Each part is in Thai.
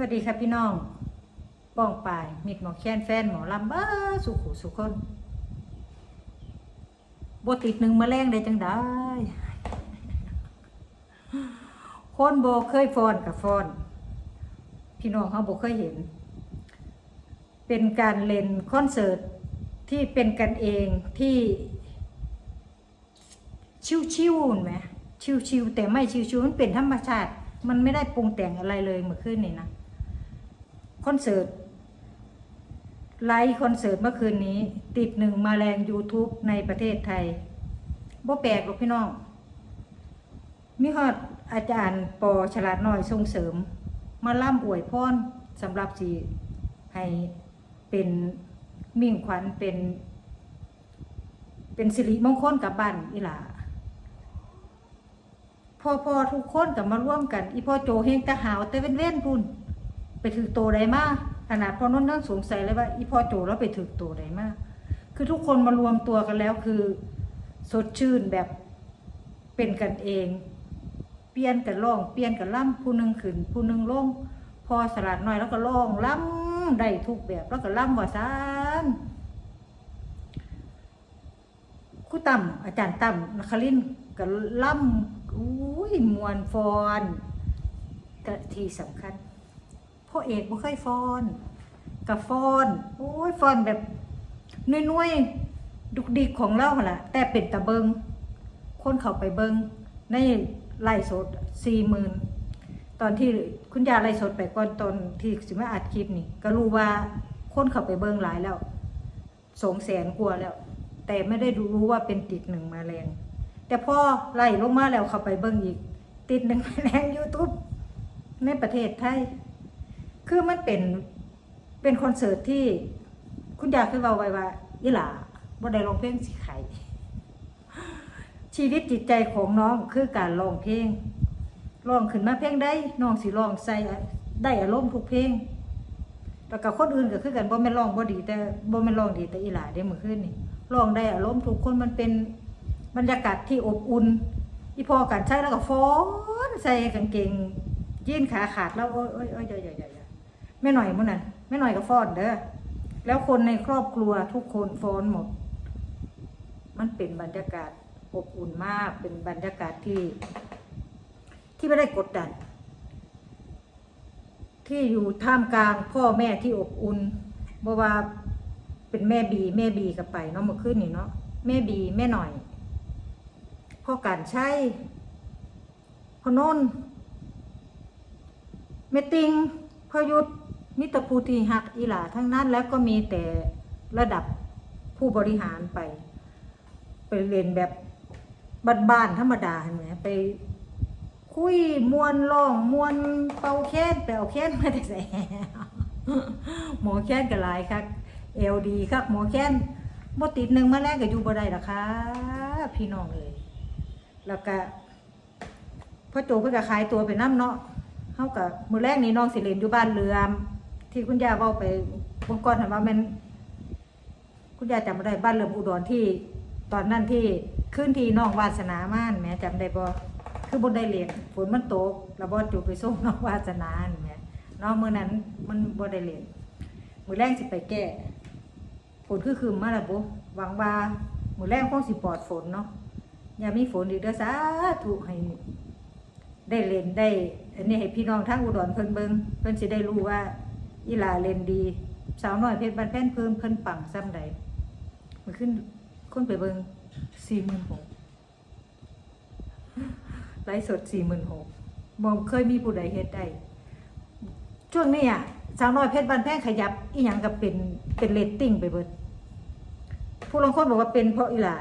วัสดีครับพี่น้องป้องปายมิดหมอแค้นแฟนหมอลำเบ้าสุขุสุคนบติดหนึ่งมาแรงได้จังได้คนโบเคยฟอนกับฟอน พี่น้องเขาโบเคยเห็น เป็นการเล่นคอนเสิร์ตที่เป็นกันเองที่ ชิวๆเห็นไหมชิวๆแต่ไม่ชิวๆมันเป็นธรรมชาติ มันไม่ได้ปรุงแต่งอะไรเลยเมื่อคืนนี่นะ คอนเสิร์ตไลฟ์คอนเสิร์ตเมื่อคืนนี้ ติดหนึ่งมาแรง YouTube ในประเทศไทยบ่แปลกหรอกพี่น้องมีฮอดอาจารย์ปอฉลาดน้อยส่งเสริม มาล่ำอวยพรสำหรับสีให้เป็นมิ่งขวัญเป็น เป็นสิริมงคลกับบ้านอีหลาพอพอทุกคนกับมาร่วมกัน อีพ่อโจเฮงกะหาวแต่เว้นเว้นพุ่น ไปถือโตได้มากขนาดพอนุ่นนั่งสงสัยเลยว่าอีพ่อโจแล้วไปถือโตได้มาก คือทุกคนมารวมตัวกันแล้วคือ สดชื่นแบบเป็นกันเอง เปลี่ยนกันร้องเปลี่ยนกันล่ำผู้หนึ่งขึ้นผู้หนึ่งลงพอสลัดหน่อยแล้วก็ร้องล่ำได้ทุกแบบแล้วก็ล่ำว่าซานครูต่ำอาจารย์ต่ำนครินก็ล่ำอุ้ยมวนฟอนกะที่สำคัญ พ่อเอกบ่เคยฟอนกับฟอนโอ้ยฟอนแบบน้อยๆ ดุกดิกของเราหั่นล่ะ แต่เป็นตะเบิงคนเขาไปเบิงในไล่สดสี่หมื่นตอนที่คุณยาไล่สดไปก่อนตอนที่สิมาอัดคลิปนี่ ก็รู้ว่าคนเขาไปเบิงหลายแล้วสองแสนกว่าแล้ว แต่ไม่ได้รู้ว่าเป็นติดหนึ่งมาแรง แต่พอไล่ลงมาแล้วเขาไปเบิงอีก ติดหนึ่งมาแรงยูทูบในประเทศไทย คือมันเป็นเป็นคอนเสิร์ตที่คุณยาเคยเว้าไว้ว่าอีหล่าบ่ได้ร้องเพลงสิไข่ชีวิตจิตใจของน้องคือการร้องเพลงร้องขึ้นมาเพลงได้น้องสิร้องใส่ได้อารมณ์ทุกเพลงแล้วก็คนอื่นก็คือกันบ่แม่นร้องบ่ดี แต่บ่แม่นร้องดีแต่อีหล่าได้มื้อคืนนี่ร้องได้อารมณ์ทุกคนมันเป็นบรรยากาศที่อบอุ่นอีพอกันใช้แล้วก็ฟ้อนใส่กางเกงยีนขาขาดแล้วโอ้ยโอ้ยโอ้ยใหญ่ๆๆ แม่หน่อยมื้อนั้นแม่หน่อยก็ฟ้อนเด้อแล้วคนในครอบครัวทุกคนฟ้อนหมด มันเป็นบรรยากาศอบอุ่นมากเป็นบรรยากาศที่ ที่ไม่ได้กดดัน ที่อยู่ท่ามกลางพ่อแม่ที่อบอุ่นบ่ว่าเป็นแม่บี แม่บีกับไปเนาะเมื่อคืนนี่เนาะแม่บีแม่หน่อยพ่อการใช้พ่อนนท์แม่ติงพ่อยุทธ มิตรภูที่หักอีหลาทั้งนั้นแล้วก็มีแต่ระดับผู้บริหารไป ไปเรียนแบบบ้านๆธรรมดาเห็นไหมไปคุยมวนร้องมวนเป่าแค้นไปเอาแค้นมาแต่ใส่หมอแค้นก็หลายครับเอลดีครับหมอแค้นบ่ติดหนึ่งมาแรกก็อยู่บ่ได้หรอกค่ะพี่น้องเอ้ยแล้วก็พ่อโจเพิ่นก็ขายตัวไปน้ำเนาะเฮากับมือแรกนี้น้องสิเลนอยู่บ้านเรือม ที่คุณย่าเว้าไปเมื่อก่อนเห็นว่าแมันคุณยายจำได้บ้านเรืออุดรที่ ตอนนั้นที่ขึ้นที่น้องวาสนาม่านแม่จำได้บ่คือบนได้เรียนฝนมันตกแล้วบ่จุไปส่งน้องวาสนาแหม่น้องมื้อนั้นมันบ่ได้เรียนมื้อแรงสิไปแก้ฝนคือคืมมาแล้วบ่หวังว่ามื้อแรงคงสิปลอดฝนเนาะอย่ามีฝนอีกเด้อสาธุให้ได้เล่นได้ อันนี้ให้พี่น้องทางอุดรเพิ่นเบิงเพิ่นสิได้รู้ว่า อีหลาเล่นดี สาวน้อยเพชรบ้านแพนเพิ่นเพิ่นปังซ้ำใดมันขึ้นคนไปเบิ่ง46,000ไลฟ์สด46,000บ่เคยมีผู้ใดเฮ็ดได้ช่วงนี้อะสาวน้อยเพชรบ้านแพงขยับอีหยังก็เป็นเป็นเรตติ้งไปเบิดผู้ลางคนบอกว่าเป็นเพราะอีหลา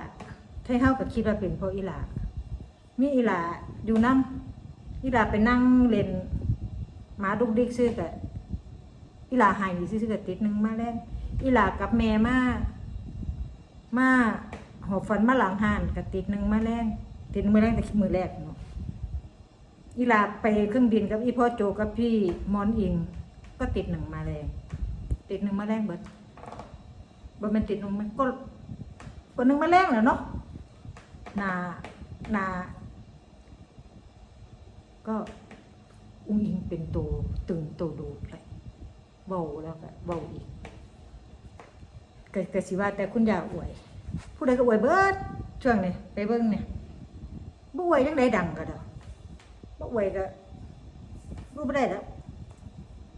ถ้าเฮาก็คิดว่าเป็นเพราะอีหลามีอีหลาอยู่นำอีหลาไปนั่งเล่นหมาดุกดิกซื้อกับ อีหลาหายซื้อกับติดหนึงมาแล้วอีหลากับแม่มามาหอบฝันมาหลังหานกับติดหนึงมาแรงติดมือแรกแต่มือแรกเนาะอีหลาไปเครื่องบินกับอีพ่อโจกับพี่มอนอิง ก็ติดหนึ่งมาแรงติดหนึ่งมาแรงเบิดบ่มันติดหนึ่งมันก็ก็หนึ่งมาแรงแหล้วเนาะนานาก็อุ้งอิงเป็นตัวตึงตัวดูดเลย เบาแล้วก็เบาอีกก็ก็สิว่าแต่คุณยาอวย ผู้ใดก็อวยเบิดช่วงนี้ไปเบิ่งเนี่ยบ่อวยจังได้ดังก็ดอกบ่อวยก็รู้บ่ได้แล้ว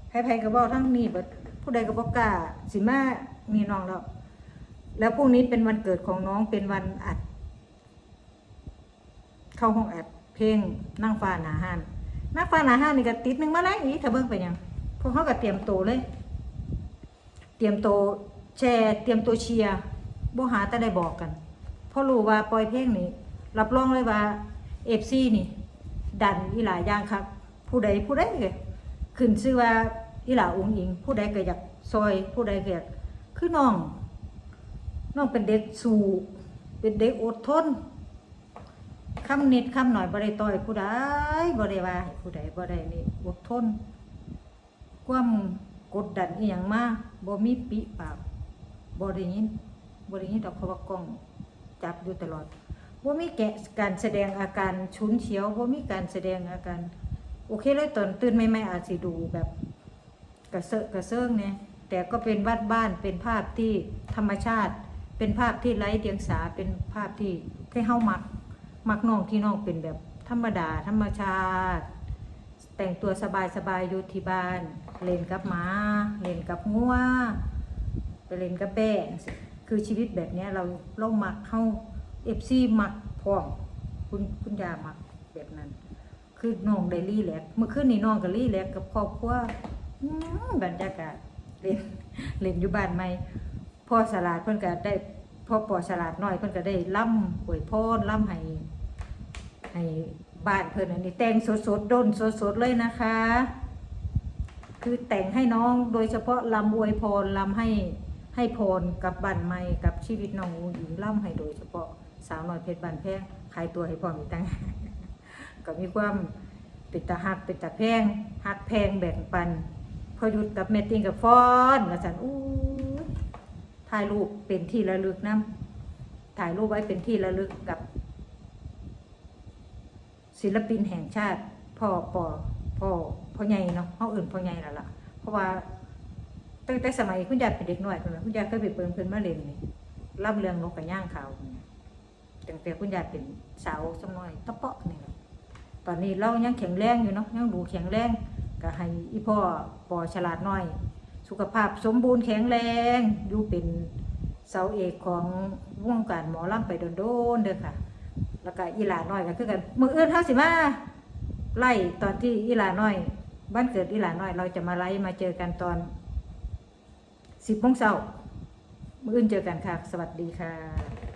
ไผๆก็เว้าทั้งนี้เบิดผู้ใดก็บ่กล้าสิมามีน้องแล้ว แล้วพรุ่งนี้เป็นวันเกิดของน้องเป็นวันอัด เข้าห้องอัด เพลงนั่งฟ้าหนาห้านนั่งฟ้าหนาห้านนี่ก็ติดหนึ่งมาแล้วอีกถ้าเบิ่งไปยัง พวกเขาก็เตรียมตัวเลย เตรียมตัวแชร์เตรียมตัวเชียร์บ่หาแต่ได้บอกกันเพราะรู้ว่าปล่อยเพลงนี้รับรองเลยว่าเอฟซีนี่ ดันอีหลายอย่างครับ ผู้ใดผู้ใดก็ขึ้นชื่อว่าอีหลาองอิง ผู้ใดก็อยากซอย ผู้ใดก็อยากคือน้องน้องเป็นเด็กสู้เป็นเด็กอดทนคำนิดคำหน่อยบ่ได้ต่อยผู้ใดบ่ได้ว่าให้ผู้ใดบ่ได้นี่อดทน ความกดดันอีหยังมาบ่มีปิปากบ่ได้ยินบ่ได้ยินดอกเพราะว่ากล้องจับอยู่ตลอดบ่มีแกะการแสดงอาการฉุนเฉียวบ่มีการแสดงอาการ โอเคเลยตอนตื่นใหม่ๆอาจสิดูแบบกระเซาะกระเซิงเนี่ยแต่ก็เป็นบ้านบ้านเป็นภาพที่ธรรมชาติ เป็นภาพที่ไร้เดียงสาเป็นภาพที่ที่เฮามักมักน้องที่น้องเป็นแบบธรรมดา ธรรมชาติ แต่งตัวสบายสบายๆอยู่ที่บ้าน เล่นกับหมาเล่นกับงัวไปเล่นกับแบะจังซี้คือชีวิตแบบนี้เราเรามักเข้าเอฟซีมักพร้อมคุณคุณยามักแบบนั้น คือน้องได้รีแลกเมื่อคืนนี้น้องก็รีแลกกับครอบครัวบรรยากาศเล่นเล่นอยู่บ้านใหมพ่อสลาดเพิ่นก็ได้พ่อปอสลาดน้อยเพิ่นก็ได้ล่ำอวยพรล่ำให้ให้ บ้านเพิ่นอันนี้แต่งสดๆด้นสดๆเลยนะคะ คือแต่งให้น้องโดยเฉพาะลำอวยพรลำให้ให้พรกับบ้านใหม่กับชีวิตน้องอูหญิงล่ำให้โดยเฉพาะสาวน้อยเพชรบ้านแพงขายตัวให้พร้อมีตังก็มีความเป็นตาหักเป็นตาแพงหักแพงแบ่งปัน พอหยุดกับเมตติงกับฟอนแล้วสันอู้ถ่ายรูปเป็นที่ระลึกนะถ่ายรูปไว้เป็นที่ระลึกกับ ศิลปินแห่งชาติพ่อปอพ่อพ่อใหญ่เนาะเขาอื่นพ่อใหญ่แล้วล่ะ เพราะว่าตั้งแต่สมัยคุณยายเป็นเด็กน้อยคุณคุณยายเคยไปเปิดเพิ่นมาเล่นนี่รับเรื่องนกกระย่างขาวนี่ตั้งแต่คุณยายเป็นสาวสมัยตะเปาะนี่ตอนนี้เรายังแข็งแรงอยู่เนาะยังดูแข็งแรงก็ให้อีพ่อปอฉลาดน้อย สุขภาพสมบูรณ์แข็งแรงอยู่เป็นเสาเอกของวงการหมอลำไปโดนๆเด้อค่ะ แล้วก็อีหลาน้อยก็คือกันมืออื่นเท่าสิมาไล่ตอนที่อีหลาน้อย บ้านเกิดอีหลาน้อย เราจะมาไล่มาเจอกันตอนสิบโมงเช้ามืออื่นเจอกันค่ะ สวัสดีค่ะ